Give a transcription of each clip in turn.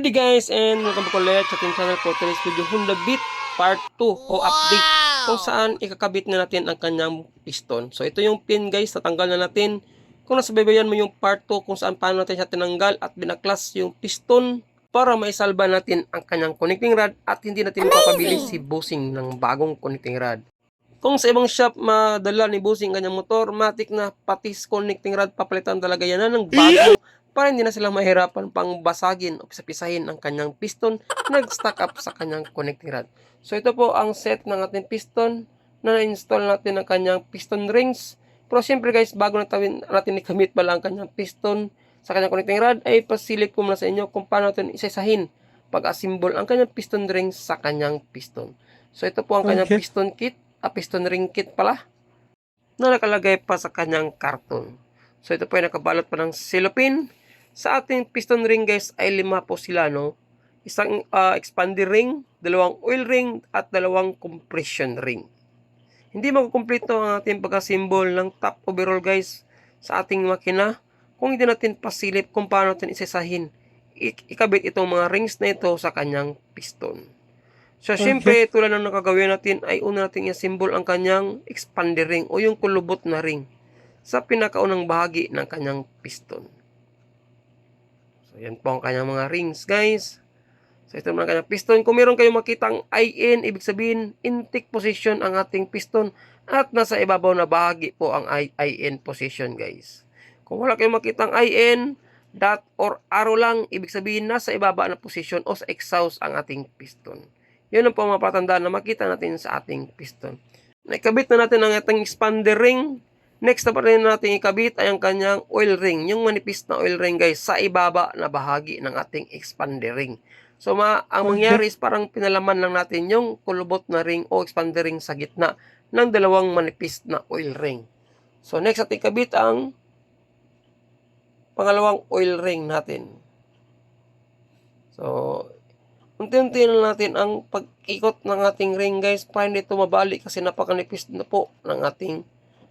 Good day guys and welcome back ulit sa ating channel for today's video Honda Beat Part 2 o update kung saan ikakabit na natin ang kanyang piston. So ito yung pin guys, tatanggal na natin. Kung nasa babayan mo yung part 2 kung saan paano natin siya tinanggal at binaklas yung piston para maisalba natin ang kanyang connecting rod at hindi natin mapapabili si Bossing ng bagong connecting rod. Kung sa ibang shop madala ni Bossing kanyang motor, matik na patis connecting rod papalitan talaga yan na ng bago para hindi na sila mahirapan pang basagin o pisahin ang kanyang piston na nag-stack up sa kanyang connecting rod. So ito po ang set ng ating piston na na-install natin ang kanyang piston rings. Pero siyempre guys, bago natin, natin ikamit pala ang kanyang piston sa kanyang connecting rod, ay pasilip ko muna sa inyo kung paano natin isa-isahin pag-assemble ang kanyang piston rings sa kanyang piston. So ito po ang kanyang Okay. piston kit, a piston ring kit pala, na nakalagay pa sa kanyang karton. So ito po ay nakabalot pa ng cellophane. Sa ating piston ring guys ay lima po sila no. Isang ah, expander ring, dalawang oil ring at dalawang compression ring. Hindi makukumpleto ang ating pagka-symbol ng top overall guys sa ating makina kung hindi natin pasilip kung paano natin isasahin ik- ikabit itong mga rings na ito sa kanyang piston. So, syempre, tulad ng nakagawin natin ay una natin i-symbol ang kanyang expander ring o yung kulubot na ring sa pinakaunang bahagi ng kanyang piston. Yan po ang kanyang mga rings, guys. So, ito naman ang kanyang piston. Kung meron kayong makitang IN, ibig sabihin, intake position ang ating piston at nasa ibabaw na bahagi po ang IN position, guys. Kung wala kayong makitang IN, dot or arrow lang, ibig sabihin nasa ibaba na position o sa exhaust ang ating piston. Yun ang po patandaan na makita natin sa ating piston. Naikabit na natin ang ating expander ring. Next na pa rin natin ikabit ay ang kanyang oil ring. Yung manipis na oil ring guys sa ibaba na bahagi ng ating expander ring. So ma ang mangyari is parang pinalaman lang natin yung kulubot na ring o expander ring sa gitna ng dalawang manipis na oil ring. So next natin ikabit ang pangalawang oil ring natin. So, unti-unti na natin ang pag-ikot ng ating ring guys para hindi ito mabali kasi napakanipis na po ng ating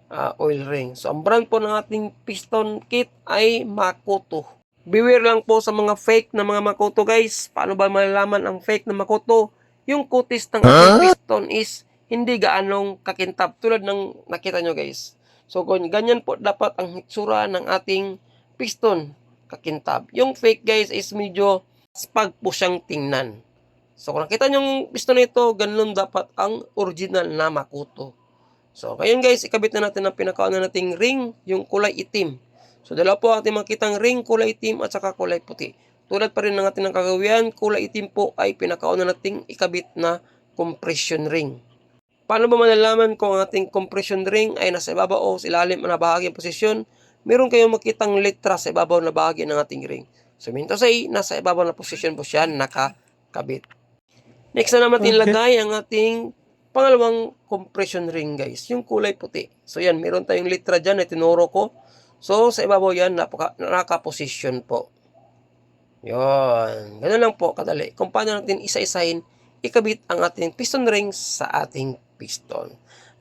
ah, oil ring. So, ang brand po ng ating piston kit ay Makoto. Beware lang po sa mga fake na mga Makoto guys. Paano ba malalaman ang fake na Makoto? Yung kutis ng ating piston is hindi gaanong kakintab tulad ng nakita nyo guys. So, ganyan po dapat ang hitsura ng ating piston kakintab. Yung fake guys is medyo spag po siyang tingnan. So kung nakita nyo yung piston nito, ganun dapat ang original na Makuto. So ngayon guys, ikabit na natin ang pinakauna nating ring, yung kulay itim. So dalawa po ating makitang ring, kulay itim at saka kulay puti. Tulad pa rin ng ating nakagawian, kulay itim po ay pinakauna nating ikabit na compression ring. Paano ba malalaman kung ang ating compression ring ay nasa ibabaw o sa ilalim na bahagi ng posisyon? Meron kayong makitang letra sa ibabaw na bahagi ng ating ring. So, mean to say, nasa ibabaw na posisyon po siya nakakabit. Next na naman Okay. ilagay ang ating pangalawang compression ring guys, yung kulay puti. So yan, meron tayong letra dyan na tinuro ko. So sa ibabaw yan, napaka, nakaposisyon po. Yon, ganun lang po kadali. Kung paano natin isa-isahin, ikabit ang ating piston rings sa ating piston.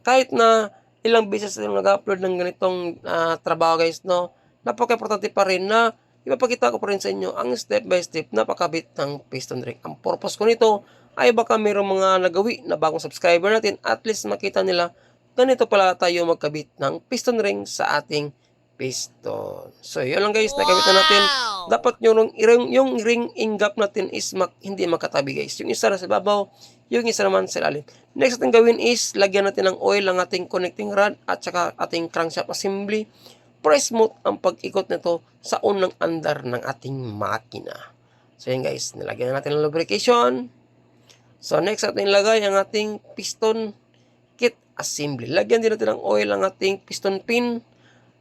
Kahit na ilang beses na nag-upload ng ganitong ah, trabaho guys, no, napaka-importante pa rin na ipapakita ko pa rin sa inyo ang step by step na pakabit ng piston ring. Ang purpose ko nito ay baka mayroong mga nagawi na bagong subscriber natin at least makita nila ganito pala tayo magkabit ng piston ring sa ating piston. So, yun lang guys, nakabit na natin. Dapat yung, yung, yung ring in gap natin is mak- hindi makatabi guys. Yung isa na sa babaw, yung isa naman sa ilalim. Next natin gawin is lagyan natin ng oil ang ating connecting rod at saka ating crankshaft assembly para smooth ang pag-ikot nito sa unang andar ng ating makina. So yun guys, nilagyan na natin ng lubrication. So next natin ilagay ang ating piston kit assembly. Lagyan din natin ng oil ang ating piston pin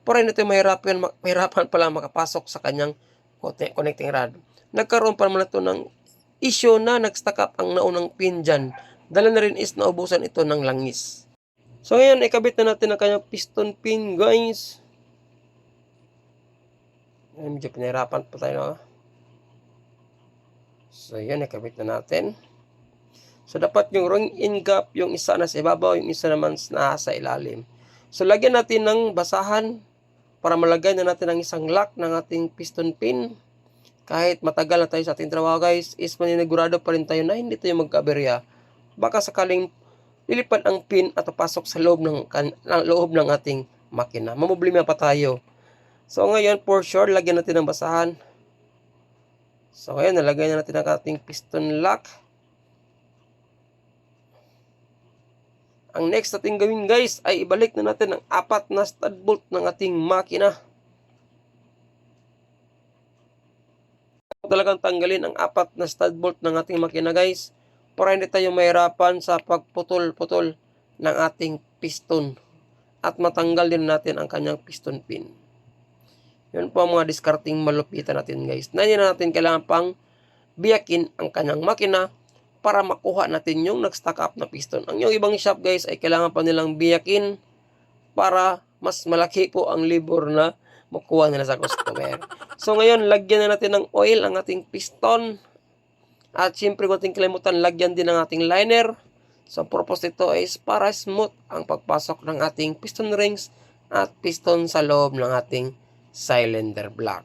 para hindi natin mahirapan, ma- mahirapan pala makapasok sa kanyang conne- connecting rod. Nagkaroon pa naman ito ng issue na nag-stack up ang naunang pin dyan. Dala na rin is naubusan ito ng langis. So ngayon, ikabit na natin ang kanyang piston pin guys. Medyo pinahirapan pa tayo. No? So yan, ikabit na natin. So dapat yung ring in gap, yung isa na sa ibabaw, yung isa naman nasa ilalim. So lagyan natin ng basahan para malagay na natin ang isang lock ng ating piston pin kahit matagal na tayo sa ating trabaho guys, is maninigurado pa rin tayo na hindi tayo magkaberya. Baka sakaling lilipad ang pin at papasok sa loob ng, kan, loob ng ating makina. Mamoblema pa tayo. So ngayon, for sure, lagyan natin ng basahan. So ngayon, nalagay na natin ang ating piston lock. Ang next natin gawin guys ay ibalik na natin ang apat na stud bolt ng ating makina. Talagang tanggalin ang apat na stud bolt ng ating makina guys para hindi tayo mahirapan sa pagputol-putol ng ating piston at matanggal din natin ang kanyang piston pin. Yun po ang mga discarding malupitan natin guys. Na hindi na natin kailangan pang biyakin ang kanyang makina para makuha natin yung nag-stack up na piston. Ang yung ibang shop guys ay kailangan pa nilang biyakin para mas malaki po ang libor na makuha nila sa customer. So ngayon, lagyan na natin ng oil ang ating piston. At syempre, kung ating kalimutan, lagyan din ng ating liner. So, ang purpose nito is para smooth ang pagpasok ng ating piston rings at piston sa loob ng ating cylinder block.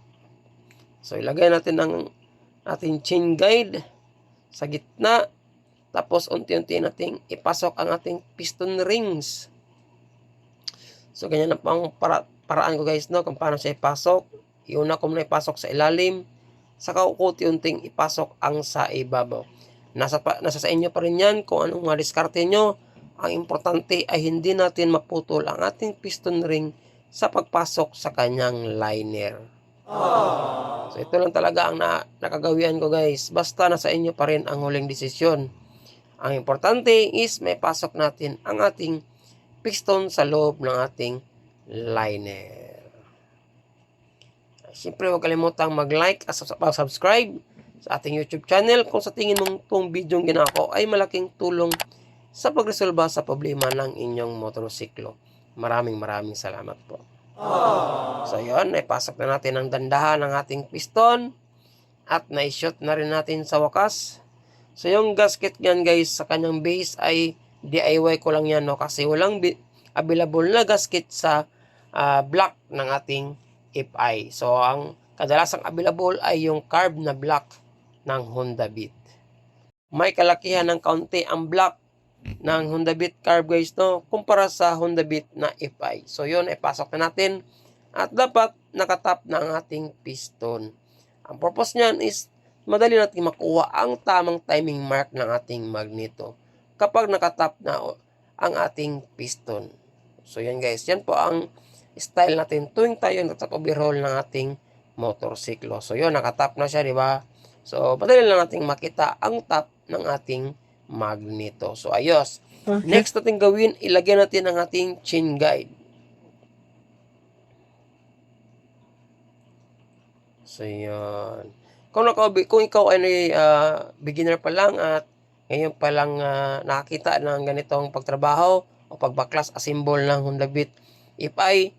So, ilagay natin ang ating chain guide sa gitna. Tapos, unti-unti nating ipasok ang ating piston rings. So, ganyan na pang para, paraan ko guys, no? Kung paano siya ipasok. Iuna ko muna ipasok sa ilalim. Saka unti-unting ipasok ang sa ibabaw. Nasa, pa, nasa sa inyo pa rin yan kung anong mga diskarte nyo. Ang importante ay hindi natin maputol ang ating piston ring sa pagpasok sa kanyang liner. So ito lang talaga ang na, nakagawian ko guys. Basta nasa inyo pa rin ang huling desisyon. Ang importante is may pasok natin ang ating piston sa loob ng ating liner. Siyempre huwag kalimutang mag-like at subscribe sa ating YouTube channel kung sa tingin mong itong video ginawa ko ay malaking tulong sa pagresolba sa problema ng inyong motorsiklo. Maraming maraming salamat po. So yun, naipasok na natin ang dandahan ng ating piston at na-shoot na rin natin sa wakas. So yung gasket niyan guys sa kanyang base ay DIY ko lang yan no kasi walang available na gasket sa ah, block ng ating FI. So ang kadalasang available ay yung carb na block ng Honda Beat. May kalakihan ng kaunti ang block ng Honda Beat carb guys no kumpara sa Honda Beat na FI. So yun ipasok na natin at dapat nakatap na ang ating piston. Ang purpose niyan is madali natin makuha ang tamang timing mark ng ating magneto kapag nakatap na ang ating piston. So yan guys, yan po ang style natin tuwing tayo nagtap overhaul ng ating motorsiklo. So yun, nakatap na siya, di ba? So, madali lang nating makita ang top ng ating magneto. So, ayos. Next natin gawin, ilagyan natin ang ating chain guide. So, yun. Kung, naka, kung ikaw ay ah, beginner pa lang at ngayon pa lang ah, nakakita ng ganitong pagtrabaho o pagbaklas assemble ng Honda Beat, if I,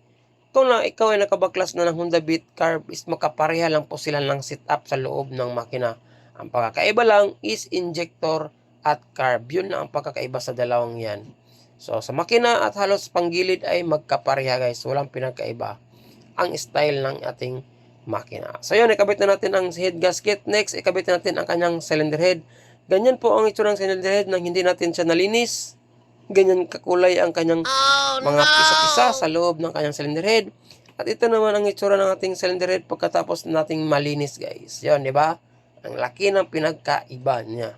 kung na ikaw ay nakabaklas na ng Honda Beat carb is makapareha lang po sila ng setup sa loob ng makina. Ang pagkakaiba lang is injector at carb. Yun lang ang pagkakaiba sa dalawang yan. So, sa makina at halos panggilid ay magkapareha guys. Walang pinagkaiba ang style ng ating makina. So, yun, ikabit na natin ang head gasket. Next, ikabit na natin ang kanyang cylinder head. Ganyan po ang itsura ng cylinder head nang hindi natin siya nalinis. Ganyan kakulay ang kanyang mga pisa-pisa sa loob ng kanyang cylinder head. At ito naman ang itsura ng ating cylinder head pagkatapos nating malinis guys. Yun, di ba? Ang laki ng pinagkaiba niya.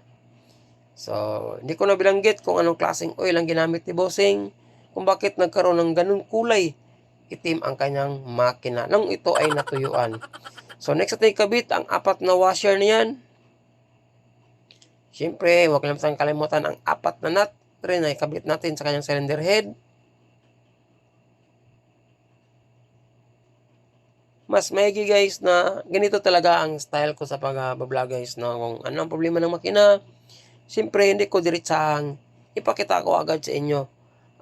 So, hindi ko na bilanggit kung anong klaseng oil ang ginamit ni Bossing. Kung bakit nagkaroon ng ganun kulay itim ang kanyang makina nang ito ay natuyuan. So, next natin ikabit ang apat na washer niyan. Siyempre, huwag tayong kalimutan ang apat na nut rin na ikabit natin sa kanyang cylinder head. Mas maigi guys na ganito talaga ang style ko sa pag-vlog guys no? Kung ano ang problema ng makina, siyempre hindi ko diretsahang ipakita ko agad sa inyo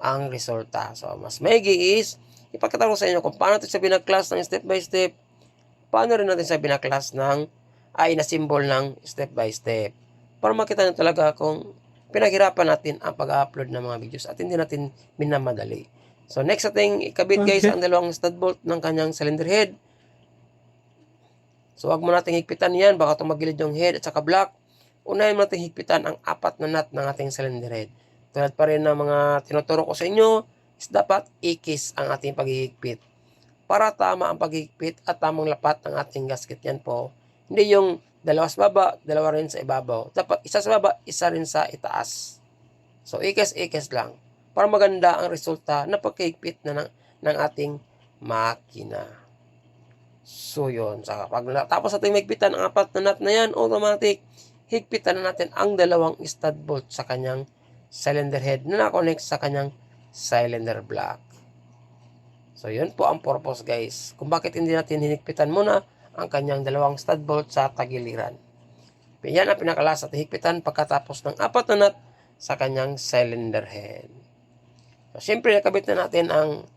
ang resulta. So, mas maigi is ipakita ko sa inyo kung paano ito sa binaklas ng step by step, paano rin natin sa binaklas ng ay na symbol ng step by step. Para makita nyo talaga kung pinaghirapan natin ang pag-upload ng mga videos at hindi natin minamadali. So next ating ikabit guys Okay. ang dalawang stud bolt ng kanyang cylinder head. So, wag mo nating higpitan yan. Baka tumagilid yung head at saka block. Unahin mo nating higpitan ang apat na nut ng ating cylinder head. Tulad pa rin ng mga tinuturo ko sa inyo, is dapat ikis ang ating paghihigpit. Para tama ang paghihigpit at tamang lapat ng ating gasket yan po. Hindi yung dalawa sa baba, dalawa rin sa ibabaw. Dapat isa sa baba, isa rin sa itaas. So, ikis-ikis lang. Para maganda ang resulta na pagkihigpit na ng, ng ating makina. So, yun. Saka pag natapos natin magpitan ang apat na nut na yan, automatic, higpitan na natin ang dalawang stud bolt sa kanyang cylinder head na na-connect sa kanyang cylinder block. So, yun po ang purpose guys. Kung bakit hindi natin hinigpitan muna ang kanyang dalawang stud bolt sa tagiliran. Yan ang pinakalas at higpitan pagkatapos ng apat na nut sa kanyang cylinder head. So, siyempre, nakabit na natin ang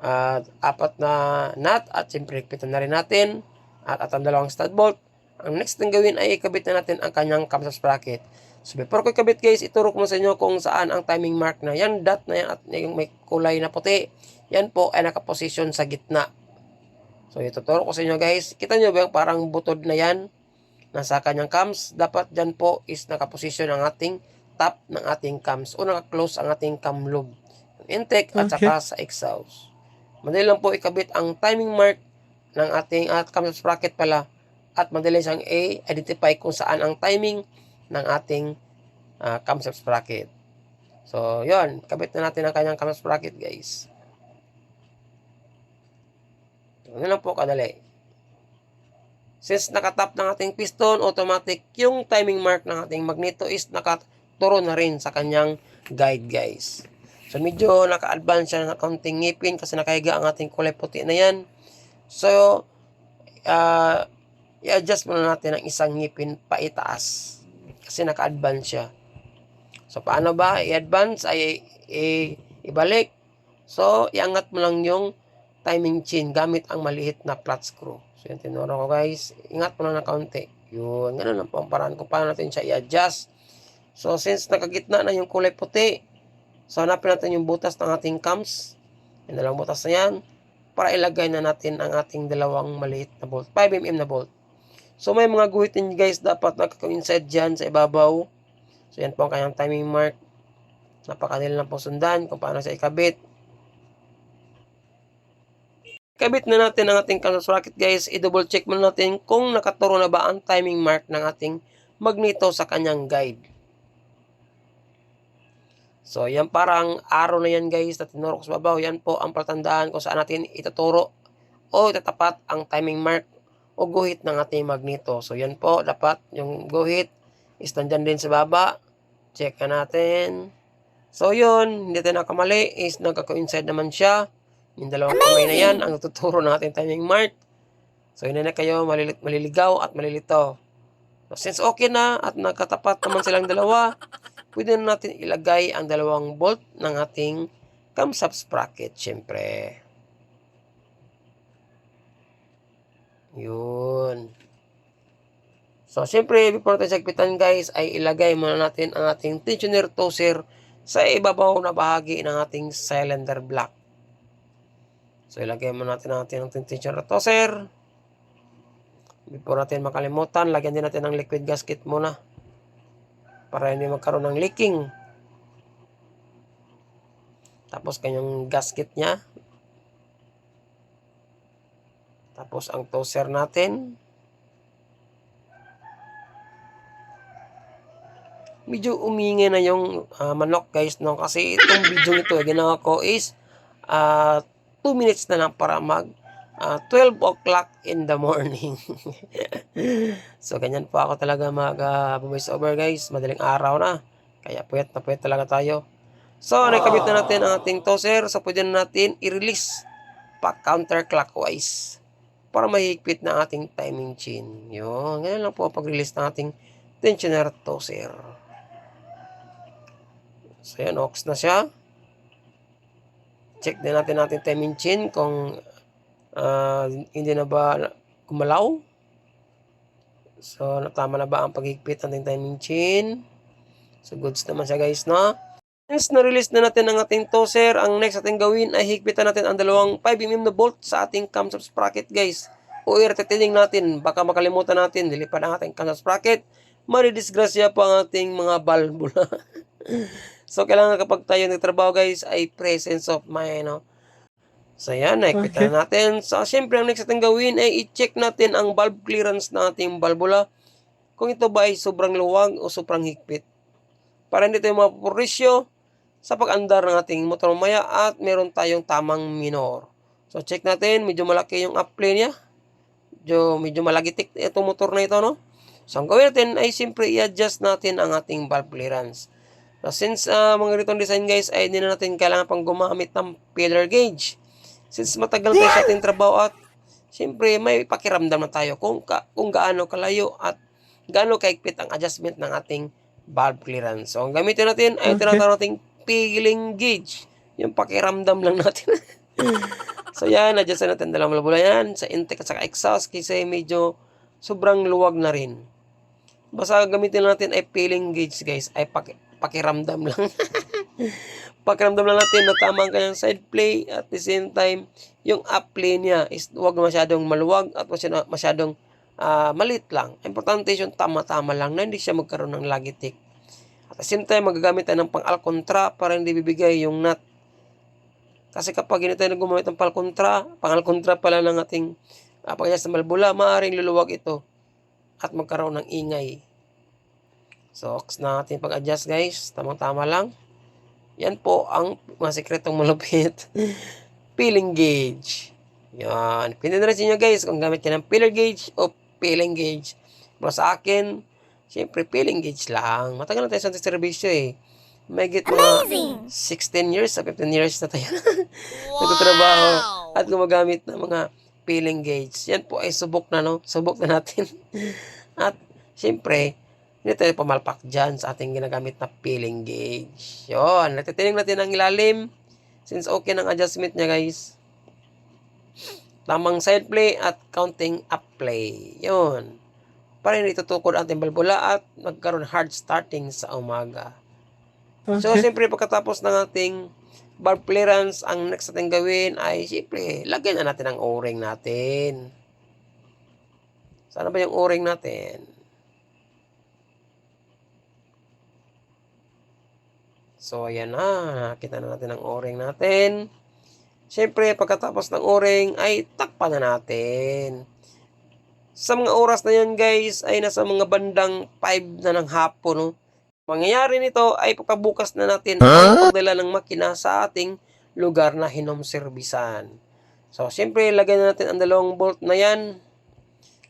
ah, apat na nut at siyempre, higpitan na rin natin at, at ang dalawang stud bolt. Ang next na gawin ay ikabit na natin ang kanyang camshaft sprocket. So, before ko ikabit guys, ituro ko sa inyo kung saan ang timing mark na yan, dot na yan at yung may kulay na puti. Yan po ay nakaposisyon sa gitna. So, ituturo ko sa inyo guys. Kita nyo ba yung parang butod na yan? Nasa kanyang cams. Dapat dyan po is nakaposisyon ang ating top ng ating cams o naka-close ang ating cam loop. Intake at Okay. saka sa exhaust. Madali lang po ikabit ang timing mark ng ating at cam sprocket pala at madali siyang i-identify kung saan ang timing ng ating uh, camshaft sprocket. So, yon Kabit na natin ang kanyang camshaft sprocket, guys. Ganun lang po kadali. Since nakatap ng ating piston, automatic yung timing mark ng ating magneto is nakaturo na rin sa kanyang guide, guys. So, medyo naka-advance siya ng kaunting ngipin kasi nakahiga ang ating kulay puti na yan. So, uh, i-adjust muna natin ang isang ngipin paitaas kasi naka-advance siya. So, paano ba? I-advance ay i- ibalik. So, iangat mo lang yung timing chain gamit ang maliit na flat screw. So, yung tinuro ko guys. Ingat mo lang na kaunti. Yun. Ganun ang paraan kung paano natin siya i-adjust. So, since nakagitna na yung kulay puti, so hanapin natin yung butas ng ating cams. Yan na lang butas na yan. Para ilagay na natin ang ating dalawang maliit na bolt. 5mm na bolt. So may mga guhitin guys dapat nagka-coincide dyan sa ibabaw. So yan po ang kanyang timing mark. Napakadali lang po sundan kung paano siya ikabit. Kabit na natin ang ating canvas bracket guys. I-double check muna natin kung nakaturo na ba ang timing mark ng ating magneto sa kanyang guide. So yan parang arrow na yan guys na tinuro ko sa babaw. Yan po ang patandaan kung saan natin ituturo o itatapat ang timing mark o guhit ng ating magneto. So, yan po, dapat yung guhit is nandyan din sa baba. Check ka natin. So, yun, hindi tayo nakamali is nagka-coincide naman siya. Yung dalawang kamay na yan, ang tuturo natin timing mark. So, yun na kayo, malilit, maliligaw at malilito. So, since okay na at nagkatapat naman silang dalawa, pwede na natin ilagay ang dalawang bolt ng ating camshaft sprocket, syempre. Yun. So, syempre, before natin sagpitan guys, ay ilagay muna natin ang ating tensioner toser sa ibabaw na bahagi ng ating cylinder block. So, ilagay muna natin ang ating tensioner toser. Before natin makalimutan, lagyan din natin ng liquid gasket muna. Para hindi magkaroon ng leaking. Tapos, kanyang gasket niya. Tapos ang toaster natin. Medyo umingi na yung ah, manok guys no kasi itong video nito ginawa ko is 2 minutes na lang para mag ah, 12 o'clock in the morning. so ganyan po ako talaga mag uh, voice over guys. Madaling araw na. Kaya puyat na puyat talaga tayo. So nakabit na natin ang ating toaster. So pwede na natin i-release pa counterclockwise para mahigpit na ating timing chain. Yun, ganyan lang po pag-release ng ating tensioner toaster. So, yan, ox na siya. Check din natin natin timing chain kung ah, hindi na ba kumalaw. So, natama na ba ang paghigpit ng timing chain? So, goods naman siya guys, no? Since na-release na natin ang ating toaster, ang next ating gawin ay higpitan natin ang dalawang 5mm na bolt sa ating camshaft sprocket guys. o irtetining natin, baka makalimutan natin, dilipad ang ating canvas bracket, maridisgrasya po ang ating mga balbula. so, kailangan kapag tayo nagtrabaho guys, ay presence of mind, no? So, yan, nakikita na natin. So, syempre, ang next natin gawin ay i-check natin ang valve clearance ng ating balbula. Kung ito ba ay sobrang luwag o sobrang higpit. Para hindi tayo mapupurisyo sa pag-andar ng ating motor mamaya at meron tayong tamang minor. So, check natin. Medyo malaki yung upplay niya. Medyo, medyo malagitik itong motor na ito, no? So, ang gawin natin ay simpre i-adjust natin ang ating valve clearance. So, since uh, mga ganitong design guys ay hindi na natin kailangan pang gumamit ng pillar gauge. Since matagal tayo sa ating trabaho at siyempre may pakiramdam na tayo kung, ka, kung gaano kalayo at gaano kaigpit ang adjustment ng ating valve clearance. So, ang gamitin natin ay Okay. tinatawag nating peeling gauge. Yung pakiramdam lang natin. so, yan. Adjustin natin dalawang balbula yan sa intake at saka exhaust kasi medyo sobrang luwag na rin. Basta gamitin natin ay peeling gauge guys. Ay paki, pakiramdam lang. pakiramdam lang natin na tama ang kanyang side play at the same time yung up play niya is huwag masyadong maluwag at masyadong, ah, malit lang. Importante yung tama-tama lang na hindi siya magkaroon ng lagitik. At the same time, magagamit tayo ng pang-alcontra para hindi bibigay yung nut. Kasi kapag hindi tayo gumamit ng pang-alcontra, pang-alcontra pala ng ating uh, pag-adjust ng malbula, maaaring luluwag ito at magkaroon ng ingay. So, na natin pag-adjust guys. Tamang-tama lang. Yan po ang mga sekretong malupit. Peeling gauge. Yan. Pindin na rin sa inyo guys kung gamit ka ng pillar gauge o peeling gauge. Pero sa akin, syempre peeling gauge lang. Matagal na tayo sa servisyo eh. May get mga 16 years sa 15 years na tayo. Nagtatrabaho at gumagamit ng mga peeling gauge. Yan po ay subok na no. Subok na natin. at syempre, hindi tayo pamalpak dyan sa ating ginagamit na peeling gauge. Yun. Natitinig natin ang ilalim. Since okay ng adjustment niya guys. Tamang side play at counting up play. Yun. Para hindi tutukod ang ating balbula at magkaroon hard starting sa umaga. So, Okay. siyempre, pagkatapos ng ating valve clearance, ang next natin gawin ay, siyempre, lagyan na natin ang o-ring natin. Sana ba yung o-ring natin? So, ayan na. Nakita na natin ang o-ring natin. Siyempre, pagkatapos ng o-ring, ay takpan na natin. Sa mga oras na yan, guys, ay nasa mga bandang 5 na ng hapon, no? Mangyayari nito ay pagkabukas na natin ang pagdala ng makina sa ating lugar na hinom-servisan. So, siyempre, lagyan na natin ang dalawang bolt na yan.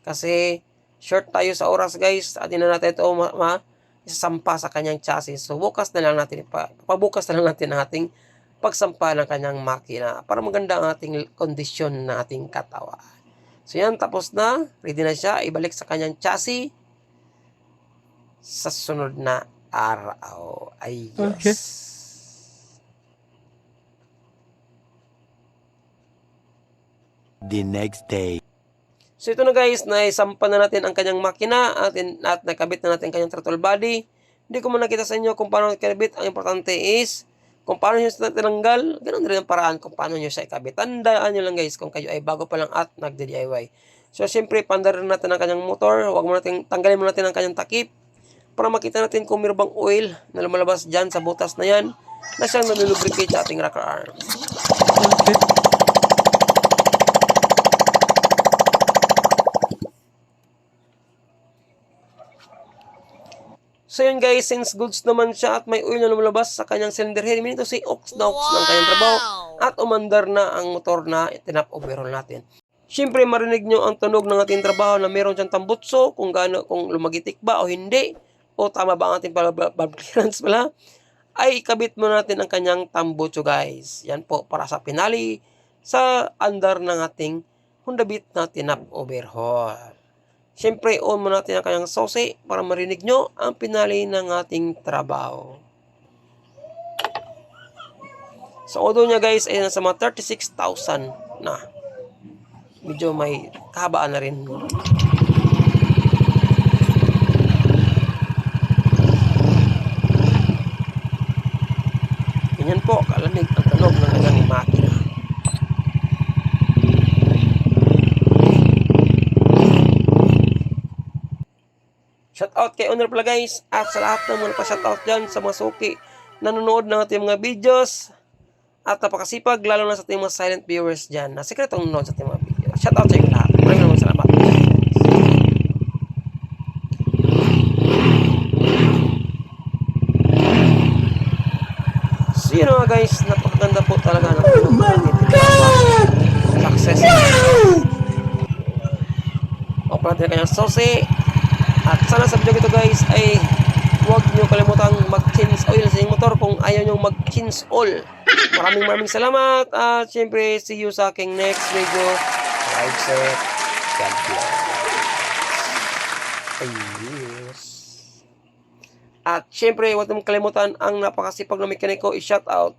Kasi, short tayo sa oras, guys. At na natin ito ma, ma isasampa sa kanyang chassis. So, bukas na lang natin, pa, pabukas na lang natin ang ating pagsampa ng kanyang makina para maganda ang ating kondisyon ng ating katawan. So, yan. Tapos na. Ready na siya. Ibalik sa kanyang chassis sa sunod na araw. Ay, Okay. the next day. So ito na guys, naisampa na natin ang kanyang makina at, at nakabit na natin ang kanyang throttle body. Hindi ko muna nakita sa inyo kung paano ikabit. Ang importante is kung paano nyo siya tinanggal. Ganun rin ang paraan kung paano nyo siya ikabit. Tandaan nyo lang guys kung kayo ay bago pa lang at nagde-DIY. So siyempre, pandarin natin ang kanyang motor. Huwag mo natin, tanggalin mo natin ang kanyang takip para makita natin kung meron bang oil na lumalabas dyan sa butas na yan na siyang nalulubricate sa ating rocker arm. Okay. So yun guys, since goods naman siya at may oil na lumalabas sa kanyang cylinder head, minito si ox na ox ng kanyang trabaho at umandar na ang motor na tinap overhaul natin. Siyempre marinig nyo ang tunog ng ating trabaho na meron siyang tambutso kung gaano, kung lumagitik ba o hindi o tama ba ang ating valve clearance pala ay ikabit mo natin ang kanyang tambutso guys. Yan po para sa pinali sa andar ng ating Honda Beat na tinap overhaul. Siyempre, on mo natin ang kanyang sose para marinig nyo ang pinali ng ating trabaho. So, although niya guys ay nasa mga 36,000 na. Medyo may kahabaan na rin. Ganyan po, kalamig ang tunog ng kanyang makina. Out kay Honor pala guys. At sa lahat ng mga pa-shout out dyan sa mga suki nanonood ng ating mga videos. At napakasipag, lalo na sa ating mga silent viewers dyan na sekretong nanonood sa ating mga videos. Shout out sa inyo lahat. Maraming maraming salamat. So yun nga guys, napakaganda po talaga ng oh my God! Success. Open natin ang kanyang sauce. At sana sa video ito guys ay huwag nyo kalimutang mag-change oil sa inyong motor kung ayaw nyo mag-change oil. Maraming maraming salamat at syempre see you sa aking next video. Ride set. God bless. Ayos. At syempre, huwag mong kalimutan ang napakasipag na mekaniko i-shout out